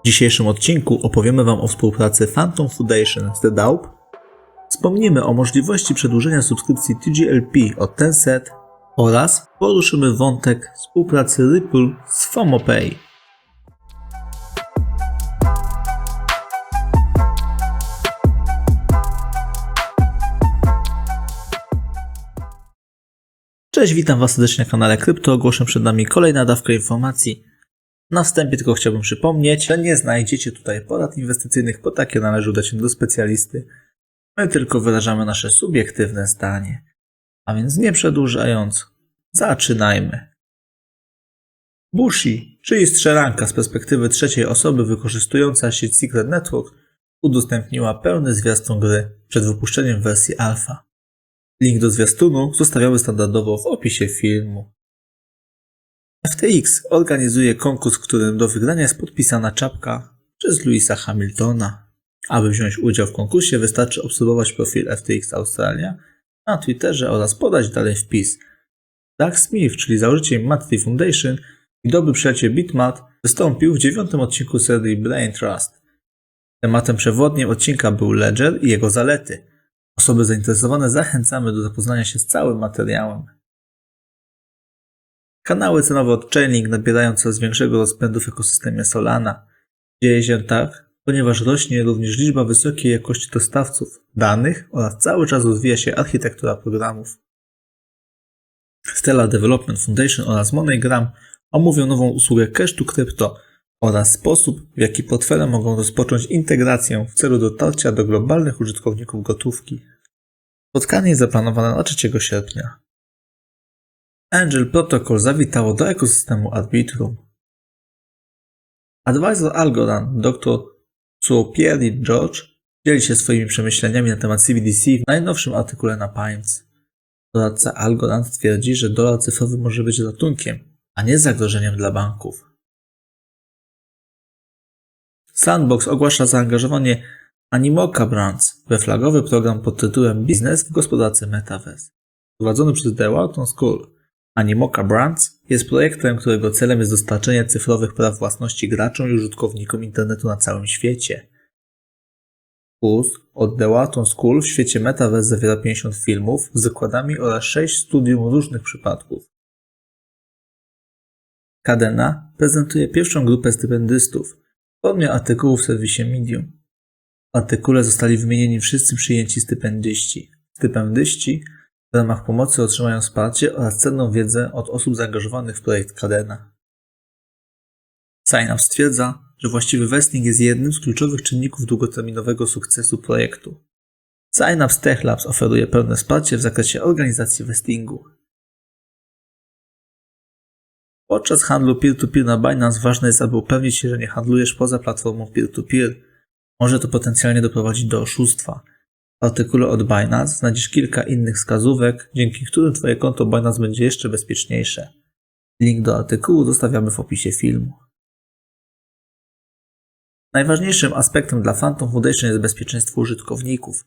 W dzisiejszym odcinku opowiemy Wam o współpracy Phantom Foundation z The Daup, wspomnimy o możliwości przedłużenia subskrypcji TGLP od Tencent oraz poruszymy wątek współpracy Ripple z FOMOPay. Cześć, witam Was serdecznie na kanale Krypto. Ogłoszę przed nami kolejna dawka informacji. Na wstępie tylko chciałbym przypomnieć, że nie znajdziecie tutaj porad inwestycyjnych, bo takie należy udać się do specjalisty. My tylko wyrażamy nasze subiektywne zdanie. A więc nie przedłużając, zaczynajmy. Bushi, czyli strzelanka z perspektywy trzeciej osoby wykorzystująca sieć Secret Network, udostępniła pełny zwiastun gry przed wypuszczeniem wersji alfa. Link do zwiastunu zostawiamy standardowo w opisie filmu. FTX organizuje konkurs, w którym do wygrania jest podpisana czapka przez Louisa Hamiltona. Aby wziąć udział w konkursie wystarczy obserwować profil FTX Australia na Twitterze oraz podać dalej wpis. Doug Smith, czyli założyciel Matty Foundation i dobry przyjaciel Bitmat, wystąpił w dziewiątym odcinku serii Brain Trust. Tematem przewodnim odcinka był Ledger i jego zalety. Osoby zainteresowane zachęcamy do zapoznania się z całym materiałem. Kanały cenowe od Chainlink nabierają coraz większego rozpędu w ekosystemie Solana. Dzieje się tak, ponieważ rośnie również liczba wysokiej jakości dostawców danych oraz cały czas rozwija się architektura programów. Stellar Development Foundation oraz MoneyGram omówią nową usługę Cash to Crypto oraz sposób, w jaki portfele mogą rozpocząć integrację w celu dotarcia do globalnych użytkowników gotówki. Spotkanie jest zaplanowane na 3 sierpnia. Angel Protocol zawitało do ekosystemu Arbitrum. Advisor Algorand dr Suopieri George dzieli się swoimi przemyśleniami na temat CBDC w najnowszym artykule na Pines. Doradca Algorand twierdzi, że dolar cyfrowy może być ratunkiem, a nie zagrożeniem dla banków. Sandbox ogłasza zaangażowanie Animoca Brands we flagowy program pod tytułem Biznes w gospodarce Metaverse. Prowadzony przez The Wharton School, Animoca Brands jest projektem, którego celem jest dostarczenie cyfrowych praw własności graczom i użytkownikom internetu na całym świecie. Kurs od The Wharton School w świecie Metaverse zawiera 50 filmów z wykładami oraz 6 studium różnych przypadków. Kadena prezentuje pierwszą grupę stypendystów w formie artykułu w serwisie Medium. W artykule zostali wymienieni wszyscy przyjęci stypendyści. Stypendyści w ramach pomocy otrzymają wsparcie oraz cenną wiedzę od osób zaangażowanych w projekt Kadena. Signup stwierdza, że właściwy vesting jest jednym z kluczowych czynników długoterminowego sukcesu projektu. Signups Tech Labs oferuje pełne wsparcie w zakresie organizacji vestingu. Podczas handlu peer-to-peer na Binance ważne jest, aby upewnić się, że nie handlujesz poza platformą peer-to-peer. Może to potencjalnie doprowadzić do oszustwa. W artykule od Binance znajdziesz kilka innych wskazówek, dzięki którym Twoje konto Binance będzie jeszcze bezpieczniejsze. Link do artykułu zostawiamy w opisie filmu. Najważniejszym aspektem dla Phantom Foundation jest bezpieczeństwo użytkowników.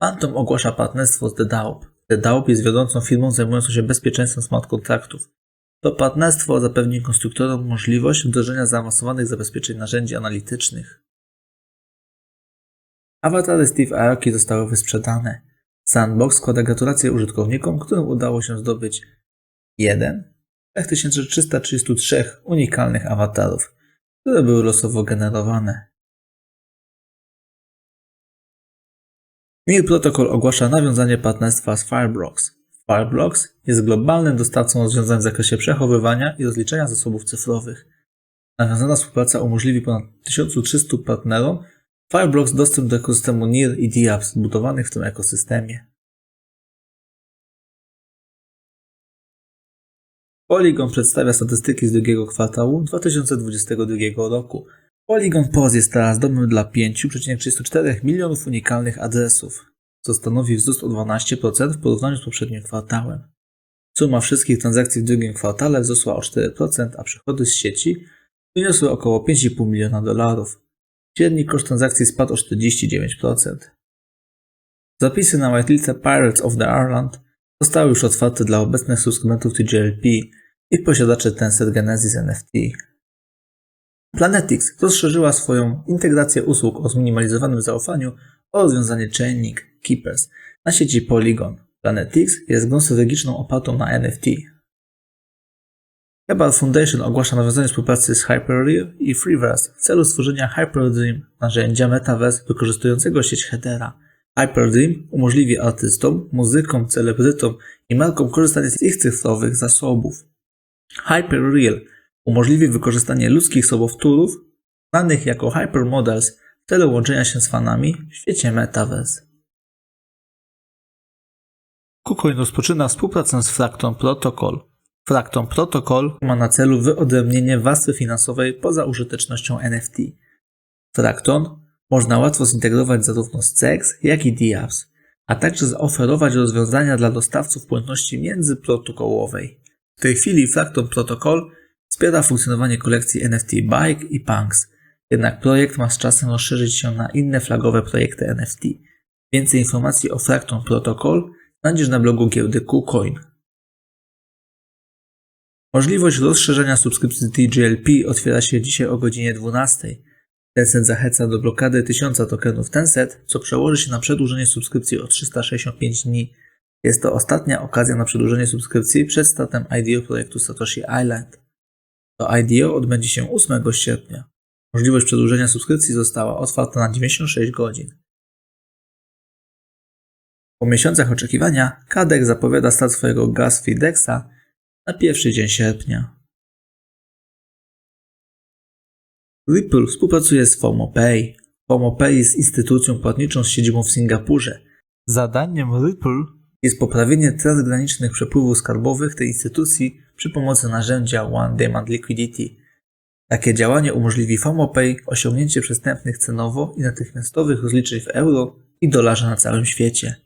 Phantom ogłasza partnerstwo z. The Daup jest wiodącą firmą zajmującą się bezpieczeństwem smart kontraktów. To partnerstwo zapewni konstruktorom możliwość wdrożenia zaawansowanych zabezpieczeń narzędzi analitycznych. Awatary Steve Aoki zostały wysprzedane. Sandbox składa gratulacje użytkownikom, którym udało się zdobyć 1 3333 unikalnych awatarów, które były losowo generowane. Mir Protocol ogłasza nawiązanie partnerstwa z Fireblocks. Fireblocks jest globalnym dostawcą rozwiązań w zakresie przechowywania i rozliczania zasobów cyfrowych. Nawiązana współpraca umożliwi ponad 1300 partnerom Fireblocks dostęp do ekosystemu NIR i DApps zbudowanych w tym ekosystemie. Polygon przedstawia statystyki z drugiego kwartału 2022 roku. Polygon POS jest teraz domem dla 5,34 milionów unikalnych adresów, co stanowi wzrost o 12% w porównaniu z poprzednim kwartałem. Suma wszystkich transakcji w drugim kwartale wzrosła o 4%, a przychody z sieci wyniosły około 5,5 miliona dolarów. Średni koszt transakcji spadł o 49%. Zapisy na whitelistę Pirates of the Ireland zostały już otwarte dla obecnych subskrybentów TGLP i posiadaczy Tencent Genesis NFT. Planetix rozszerzyła swoją integrację usług o zminimalizowanym zaufaniu o rozwiązanie Chainlink Keepers na sieci Polygon. Planetix jest grą strategiczną opartą na NFT. Kerbal Foundation ogłasza nawiązanie współpracy z Hyperreal i Freeverse w celu stworzenia Hyperdream, narzędzia Metaverse wykorzystującego sieć Hedera. Hyperdream umożliwi artystom, muzykom, celebrytom i markom korzystanie z ich cyfrowych zasobów. Hyperreal umożliwi wykorzystanie ludzkich sobowtórów, znanych jako hypermodels, w celu łączenia się z fanami w świecie Metaverse. KuCoin rozpoczyna współpracę z Fracton Protocol. Fracton Protocol ma na celu wyodrębnienie warstwy finansowej poza użytecznością NFT. Fracton można łatwo zintegrować zarówno z CEX, jak i DApps, a także zaoferować rozwiązania dla dostawców płatności międzyprotokołowej. W tej chwili Fracton Protocol wspiera funkcjonowanie kolekcji NFT Bike i Punks, jednak projekt ma z czasem rozszerzyć się na inne flagowe projekty NFT. Więcej informacji o Fracton Protocol znajdziesz na blogu giełdy KuCoin. Możliwość rozszerzenia subskrypcji TGLP otwiera się dzisiaj o godzinie 12. Tencent zachęca do blokady 1000 tokenów Tencent, co przełoży się na przedłużenie subskrypcji o 365 dni. Jest to ostatnia okazja na przedłużenie subskrypcji przed startem IDO projektu Satoshi Island. To IDO odbędzie się 8 sierpnia. Możliwość przedłużenia subskrypcji została otwarta na 96 godzin. Po miesiącach oczekiwania, Kadek zapowiada start swojego Gas na pierwszy dzień sierpnia. Ripple współpracuje z FOMOPay. FOMOPay jest instytucją płatniczą z siedzibą w Singapurze. Zadaniem Ripple jest poprawienie transgranicznych przepływów skarbowych tej instytucji przy pomocy narzędzia One Demand Liquidity. Takie działanie umożliwi FOMOPay osiągnięcie przystępnych cenowo i natychmiastowych rozliczeń w euro i dolarze na całym świecie.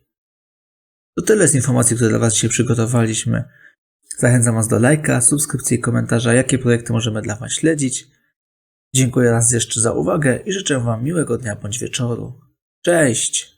To tyle z informacji, które dla Was dzisiaj przygotowaliśmy. Zachęcam Was do lajka, subskrypcji i komentarza, jakie projekty możemy dla Was śledzić. Dziękuję raz jeszcze za uwagę i życzę Wam miłego dnia bądź wieczoru. Cześć!